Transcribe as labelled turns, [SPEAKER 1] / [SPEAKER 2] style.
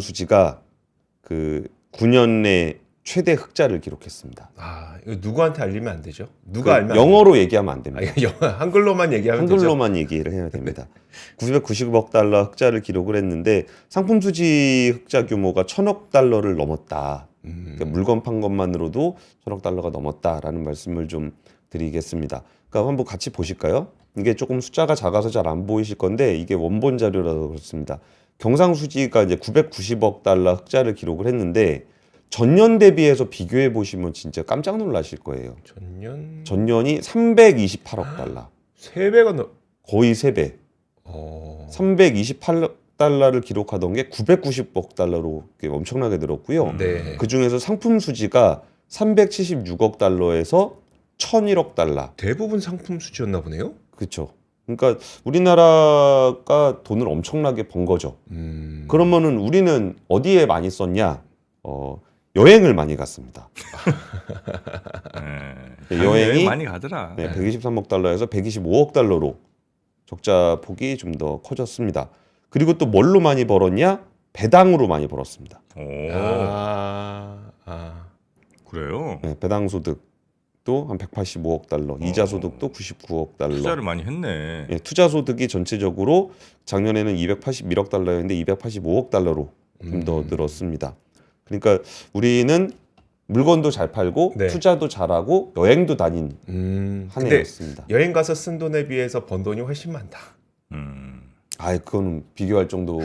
[SPEAKER 1] 수지가 그 9년 내 최대 흑자를 기록했습니다.
[SPEAKER 2] 아 이거 누구한테 알리면 안 되죠? 누가
[SPEAKER 1] 그
[SPEAKER 2] 알면 안
[SPEAKER 1] 영어로 얘기하면 안
[SPEAKER 2] 되죠? 아,
[SPEAKER 1] 됩니다.
[SPEAKER 2] 이거 영어 한글로만 얘기하면 되죠?
[SPEAKER 1] 한글로만 얘기를 해야 됩니다. 990억 달러 흑자를 기록을 했는데 상품 수지 흑자 규모가 천억 달러를 넘었다.
[SPEAKER 2] 음.
[SPEAKER 1] 그러니까 물건 판 것만으로도 천억 달러가 넘었다라는 말씀을 좀 드리겠습니다. 그러니까 한번 같이 보실까요? 이게 조금 숫자가 작아서 잘 안 보이실 건데 이게 원본 자료라서 그렇습니다. 경상수지가 이제 990억 달러 흑자를 기록을 했는데 전년 대비해서 비교해 보시면 진짜 깜짝 놀라실 거예요.
[SPEAKER 2] 전년
[SPEAKER 1] 전년이 328억 달러,
[SPEAKER 2] 세 배가 넘.
[SPEAKER 1] 거의 3배.
[SPEAKER 2] 어.
[SPEAKER 1] 328달러를 기록하던 게 990억 달러로 엄청나게 늘었고요.
[SPEAKER 2] 네.
[SPEAKER 1] 그 중에서 상품 수지가 376억 달러에서 1,001억 달러.
[SPEAKER 2] 대부분 상품 수지였나 보네요.
[SPEAKER 1] 그렇죠. 그러니까 우리나라가 돈을 엄청나게 번 거죠.
[SPEAKER 2] 음.
[SPEAKER 1] 그러면은 우리는 어디에 많이 썼냐? 어, 여행을 많이 갔습니다.
[SPEAKER 3] 네.
[SPEAKER 1] 네, 여행이
[SPEAKER 3] 많이 가더라.
[SPEAKER 1] 네, 123억 달러에서 125억 달러로 적자 폭이 좀 더 커졌습니다. 그리고 또 뭘로 많이 벌었냐? 배당으로 많이 벌었습니다.
[SPEAKER 3] 오,
[SPEAKER 2] 아, 아.
[SPEAKER 3] 그래요.
[SPEAKER 1] 네, 배당 소득 도 한 185억 달러, 이자 소득도 99억 달러.
[SPEAKER 3] 투자를 많이 했네.
[SPEAKER 1] 예, 투자 소득이 전체적으로 작년에는 281억 달러였는데 285억 달러로 좀더
[SPEAKER 2] 음.
[SPEAKER 1] 늘었습니다. 그러니까 우리는 물건도 잘 팔고
[SPEAKER 2] 네.
[SPEAKER 1] 투자도 잘하고 여행도 다닌
[SPEAKER 2] 음.
[SPEAKER 1] 한
[SPEAKER 2] 근데
[SPEAKER 1] 해였습니다.
[SPEAKER 2] 여행 가서 쓴 돈에 비해서 번 돈이 훨씬 많다.
[SPEAKER 3] 음.
[SPEAKER 1] 아, 그거는 비교할 정도